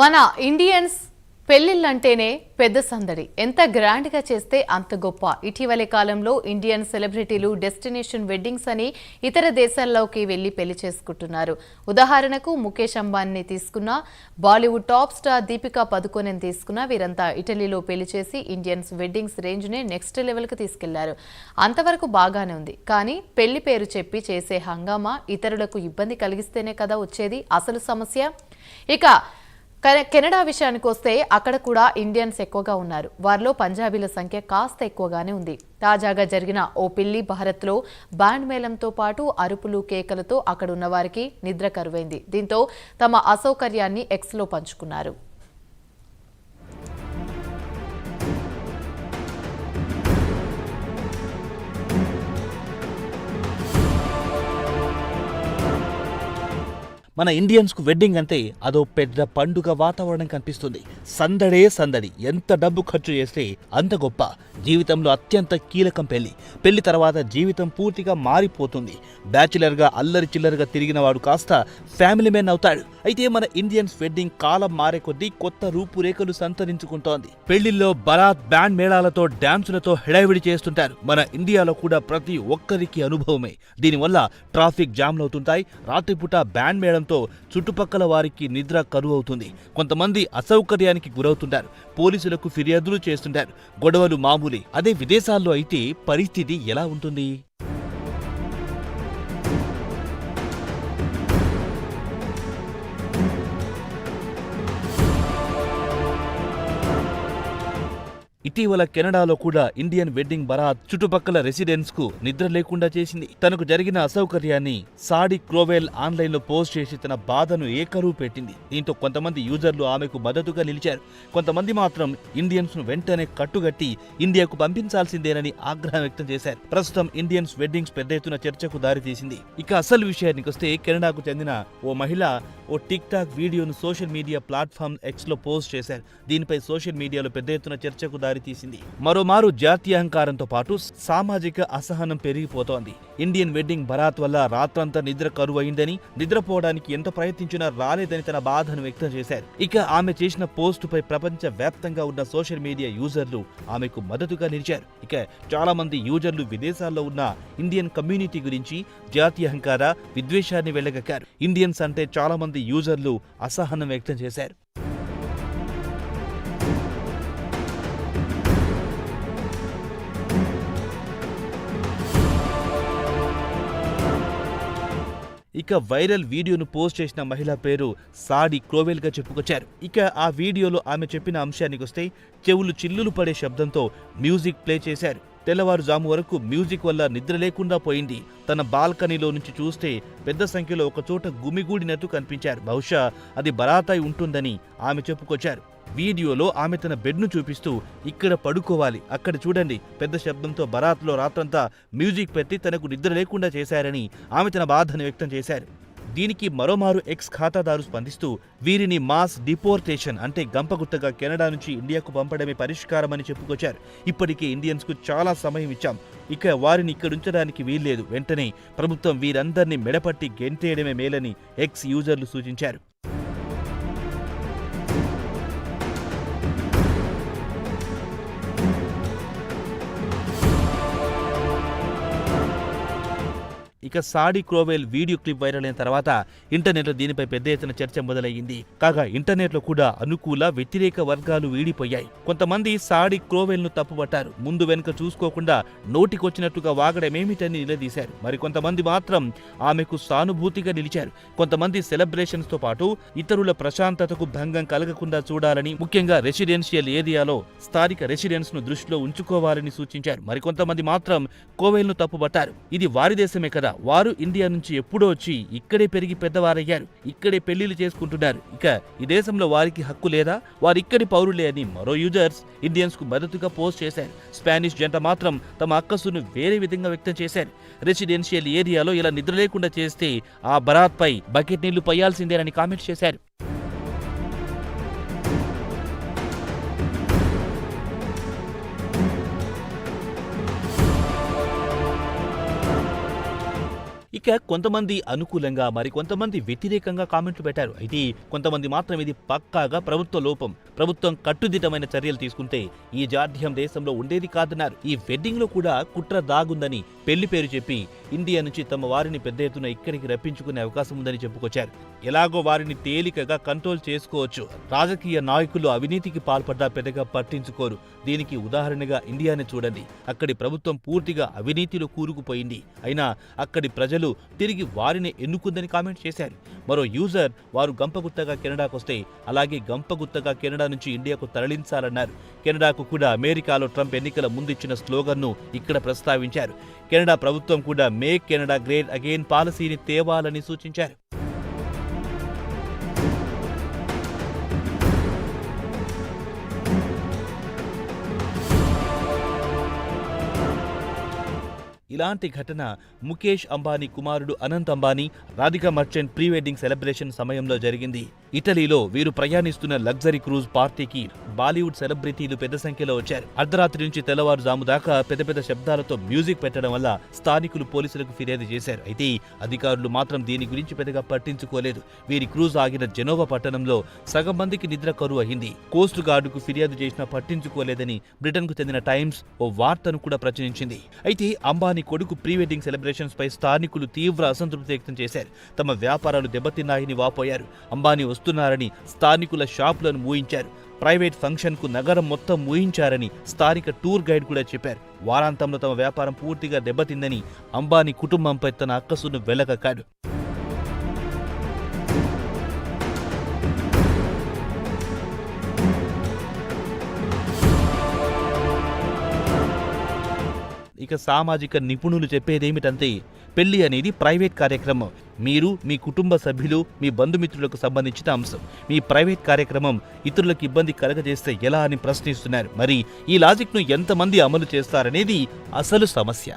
మన ఇండియన్స్ పెళ్ళిళ్ళంటేనే పెద్ద సందడి. ఎంత గ్రాండ్గా చేస్తే అంత గొప్ప. ఇటీవలి కాలంలో ఇండియన్ సెలబ్రిటీలు డెస్టినేషన్ వెడ్డింగ్స్ అని ఇతర దేశాల్లోకి వెళ్ళి పెళ్ళి చేసుకుంటున్నారు. ఉదాహరణకు ముఖేష్ అంబానీని తీసుకున్న బాలీవుడ్ టాప్ స్టార్ దీపికా పదుకోనెని తీసుకున్న వీరంతా ఇటలీలో పెళ్ళి చేసి ఇండియన్స్ వెడ్డింగ్స్ రేంజ్నే నెక్స్ట్ లెవెల్కి తీసుకెళ్ళారు. అంతవరకు బాగానే ఉంది. కానీ పెళ్ళి పేరు చెప్పి చేసే హంగామా ఇతరులకు ఇబ్బంది కలిగిస్తేనే కదా వచ్చేది. అసలు సమస్య? ఇక కెనడా విషయానికి వస్తే అక్కడ కూడా ఇండియన్స్ ఎక్కువగా ఉన్నారు. వారిలో పంజాబీల సంఖ్య కాస్త ఎక్కువగానే ఉంది. తాజాగా జరిగిన ఓ పిల్లి భారత్లో బ్యాండ్ మేళంతో పాటు అరుపులు కేకలతో అక్కడ ఉన్న వారికి నిద్ర కరువైంది. దీంతో తమ అసౌకర్యాన్ని ఎక్స్లో పంచుకున్నారు. మన ఇండియన్స్కు వెడ్డింగ్ అంటే అదో పెద్ద పండుగ వాతావరణం కనిపిస్తుంది. సందడే సందడి. ఎంత డబ్బు ఖర్చు చేస్తే అంత గొప్ప. జీవితంలో అత్యంత కీలకం పెళ్ళి పెళ్ళి తర్వాత జీవితం పూర్తిగా మారిపోతుంది. బ్యాచిలర్గా అల్లరి చిల్లరగా తిరిగిన వాడు కాస్త ఫ్యామిలీ మెన్ అవుతాడు. అయితే మన ఇండియన్స్ వెడ్డింగ్ కాలం మారే కొద్దీ కొత్త రూపురేఖలు సంతరించుకుంటోంది. పెళ్ళిల్లో బరాత్ బ్యాండ్ మేళాలతో డ్యాన్సులతో హెడావిడి చేస్తుంటారు. మన ఇండియాలో కూడా ప్రతి ఒక్కరికి అనుభవమే. దీనివల్ల ట్రాఫిక్ జామ్లు అవుతుంటాయి రాత్రిపూట బ్యాండ్ మేళం ఉండడంతో చుట్టుపక్కల వారికి నిద్ర కరువు అవుతుంది కొంతమంది అసౌకర్యానికి గురవుతుంటారు. పోలీసులకు ఫిర్యాదులు చేస్తుంటారు. గొడవలు మామూలే. అదే విదేశాల్లో అయితే పరిస్థితి ఎలా ఉంటుంది? ఇటీవల కెనడాలో కూడా ఇండియన్ వెడ్డింగ్ బరాత్ చుట్టుపక్కల రెసిడెంట్స్కు నిద్ర లేకుండా చేసింది. తనకు జరిగిన అసౌకర్యాన్ని సాడి క్రోవెల్ ఆన్లైన్లో పోస్ట్ చేసి తన బాధను ఏకరువు పెట్టింది. దీంతో కొంతమంది యూజర్లు ఆమెకు మద్దతుగా నిలిచారు. కొంతమంది మాత్రం ఇండియన్స్ను వెంటనే కట్టుగట్టి ఇండియాకు పంపించాల్సిందేనని ఆగ్రహం వ్యక్తం చేశారు. ప్రస్తుతం ఇండియన్స్ వెడ్డింగ్స్ పెద్ద ఎత్తున చర్చకు దారితీసింది. ఇక అసలు విషయానికి వస్తే కెనడాకు చెందిన ఓ మహిళ ఓ టిక్ టాక్ వీడియోను సోషల్ మీడియా ప్లాట్ఫామ్ ఎక్స్లో పోస్ట్ చేశారు. దీనిపై సోషల్ మీడియాలో పెద్ద ఎత్తున చర్చకు దారి దారితీసింది మరోమారు జాతీయ అహంకారంతో పాటు సామాజిక అసహనం పెరిగిపోతోంది. ఇండియన్ వెడ్డింగ్ బరాత్ వల్ల రాత్రంతా నిద్ర కరువైందని నిద్రపోవడానికి ఎంత ప్రయత్నించినా రాలేదని తన బాధను వ్యక్తం చేశారు. ఇక ఆమె చేసిన పోస్ట్ పై ప్రపంచ వ్యాప్తంగా ఉన్న సోషల్ మీడియా యూజర్లు ఆమెకు మద్దతుగా నిలిచారు. ఇక చాలా మంది యూజర్లు విదేశాల్లో ఉన్న ఇండియన్ కమ్యూనిటీ గురించి జాతీయ అహంకార విద్వేషాన్ని వెళ్ళగక్కారు ఇండియన్స్ అంటే చాలా మంది యూజర్లు అసహనం వ్యక్తం చేశారు. ఇక వైరల్ వీడియోను పోస్ట్ చేసిన మహిళ పేరు సాడి క్రోవెల్గా చెప్పుకొచ్చారు. ఇక ఆ వీడియోలో ఆమె చెప్పిన అంశానికి వస్తే చెవులు చిల్లులు పడే శబ్దంతో మ్యూజిక్ ప్లే చేశారు. తెల్లవారుజాము వరకు మ్యూజిక్ వల్ల నిద్ర లేకుండా పోయింది. తన బాల్కనీలో నుంచి చూస్తే పెద్ద సంఖ్యలో ఒకచోట గుమిగూడినట్టు కనిపించారు. బహుశా అది బరాతాయి ఉంటుందని ఆమె చెప్పుకొచ్చారు. వీడియోలో ఆమె తన బెడ్ను చూపిస్తూ ఇక్కడ పడుకోవాలి అక్కడ చూడండి పెద్ద శబ్దంతో బరాత్లో రాత్రంతా మ్యూజిక్ పెట్టి తనకు నిద్ర లేకుండా చేశారని ఆమె తన బాధను వ్యక్తం చేశారు. దీనికి మరోమారు ఎక్స్ ఖాతాదారు స్పందిస్తూ వీరిని మాస్ డిపోర్టేషన్ అంటే గంపగుత్తగా కెనడా నుంచి ఇండియాకు పంపడమే పరిష్కారమని చెప్పుకొచ్చారు. ఇప్పటికే ఇండియన్స్కు చాలా సమయం ఇచ్చాం. ఇక వారిని ఇక్కడ ఉంచడానికి వీల్లేదు. వెంటనే ప్రభుత్వం వీరందరినీ మెడపట్టి గెంతేయడమే మేలని ఎక్స్ యూజర్లు సూచించారు. ఇక Sadie Crowell video clip viral అయిన తర్వాత ఇంటర్నెట్లో దీనిపై పెద్ద ఎత్తున చర్చ మొదలయ్యింది. కాగా ఇంటర్నెట్లో కూడా అనుకూల వ్యతిరేక వర్గాలు వీడిపోయాయి. కొంతమంది సాడి క్రోవెల్ను తప్పుపట్టారు. ముందు వెనుక చూసుకోకుండా నోటికొచ్చినట్టుగా వాగడమేమిటని నిలదీశారు. మరికొంతమంది మాత్రం ఆమెకు సానుభూతిగా నిలిచారు. కొంతమంది సెలబ్రేషన్స్తో పాటు ఇతరుల ప్రశాంతతకు భంగం కలగకుండా చూడాలని ముఖ్యంగా రెసిడెన్షియల్ ఏరియాలో స్థానిక రెసిడెన్స్ను దృష్టిలో ఉంచుకోవాలని సూచించారు. మరికొంతమంది మాత్రం కోవెల్ను తప్పుబట్టారు తప్పుపట్టారు. ఇది వారి దేశమే కదా. వారు ఇండియా నుంచి ఎప్పుడో వచ్చి ఇక్కడే పెరిగి పెద్దవారయ్యారు. ఇక్కడే పెళ్ళిళ్ళు చేసుకుంటున్నారు. ఇక ఈ దేశంలో వారికి హక్కు లేదా? వారు ఇక్కడి పౌరులే అని మరో యూజర్స్ ఇండియన్స్కు మద్దతుగా పోస్ట్ చేశారు. స్పానిష్ జంట మాత్రం తమ అక్కసును వేరే విధంగా వ్యక్తం చేశారు. రెసిడెన్షియల్ ఏరియాలో ఇలా నిద్ర లేకుండా చేస్తే ఆ బరాత్ పై బకెట్ నీళ్ళు పయ్యాల్సిందేనని కామెంట్ చేశారు. ఇక కొంతమంది అనుకూలంగా మరి కొంతమంది వ్యతిరేకంగా కామెంట్లు పెట్టారు. అయితే కొంతమంది మాత్రం ఇది పక్కాగా ప్రభుత్వ లోపం. ప్రభుత్వం కట్టుదిట్టమైన చర్యలు తీసుకుంటే ఈ జాధ్యం దేశంలో ఉండేది కాదన్నారు. ఈ వెడ్డింగ్లో కూడా కుట్ర దాగుందని పెళ్ళి పేరు చెప్పి ఇండియా నుంచి తమ వారిని పెద్ద ఎత్తున ఇక్కడికి రప్పించుకునే అవకాశం ఉందని చెప్పుకొచ్చారు. ఎలాగో వారిని తేలికగా కంట్రోల్ చేసుకోవచ్చు. రాజకీయ నాయకులు అవినీతికి పాల్పడ్డా పెద్దగా పట్టించుకోరు. దీనికి ఉదాహరణగా ఇండియాని చూడండి. అక్కడి ప్రభుత్వం పూర్తిగా అవినీతిలో కూరుకుపోయింది. అయినా అక్కడి ప్రజలు తిరిగి వారిని ఎన్నుకుందని కామెంట్ చేశారు. మరో యూజర్ వారు గంపగుత్తగా కెనడాకొస్తే అలాగే గంపగుత్తగా కెనడా నుంచి ఇండియాకు తరలించాలన్నారు. కెనడాకు కూడా అమెరికాలో ట్రంప్ ఎన్నికల ముందిచ్చిన స్లోగన్ను ఇక్కడ ప్రస్తావించారు. కెనడా ప్రభుత్వం కూడా మేక్ కెనడా గ్రేట్ అగైన్ పాలసీని తేవాలని సూచించారు. ఇలాంటి ఘటన ముఖేష్ అంబానీ కుమారుడు Anant Ambani Radhika Merchant pre wedding celebration సమయంలో జరిగింది. ఇటలీలో వీరు ప్రయాణిస్తున్న లగ్జరీ క్రూజ్ పార్టీకి బాలీవుడ్ సెలబ్రిటీలు పెద్ద సంఖ్యలో వచ్చారు. అర్ధరాత్రి నుంచి తెల్లవారుజాము దాకా పెద్ద పెద్ద శబ్దాలతో మ్యూజిక్ పెట్టడం వల్ల స్థానికులు పోలీసులకు ఫిర్యాదు చేశారు. అయితే అధికారులు మాత్రం దీని గురించి పెద్దగా పట్టించుకోలేదు. వీరి క్రూజ్ ఆగిన జెనోవా పట్టణంలో సగం మందికి నిద్ర కరువు అయింది. కోస్ట్ గార్డుకు ఫిర్యాదు చేసినా పట్టించుకోలేదని బ్రిటన్కు చెందిన టైమ్స్ ఓ వార్తను కూడా ప్రచురించింది. అయితే అంబానీ కొడుకు ప్రీ వెడ్డింగ్ సెలబ్రేషన్స్ పై స్థానికులు తీవ్ర అసంతృప్తి వ్యక్తం చేశారు. తమ వ్యాపారాలు దెబ్బతిన్నాయని వాపోయారు. అంబానీ వస్తున్నారని స్థానికుల షాపులను మూయించారు. ప్రైవేట్ ఫంక్షన్కు నగరం మొత్తం మూయించారని స్థానిక టూర్ గైడ్ కూడా చెప్పారు. వారాంతంలో తమ వ్యాపారం పూర్తిగా దెబ్బతిందని అంబానీ కుటుంబంపై తన అక్కసును వెలకకాడు ఇక సామాజిక నిపుణులు చెప్పేదేమిటంటే పెళ్ళి అనేది ప్రైవేట్ కార్యక్రమం. మీరు మీ కుటుంబ సభ్యులు మీ బంధుమిత్రులకు సంబంధించిన అంశం. మీ ప్రైవేట్ కార్యక్రమం ఇతరులకు ఇబ్బంది కలగజేస్తే ఎలా అని ప్రశ్నిస్తున్నారు. మరి ఈ లాజిక్ను ఎంతమంది అమలు చేస్తారనేది అసలు సమస్య.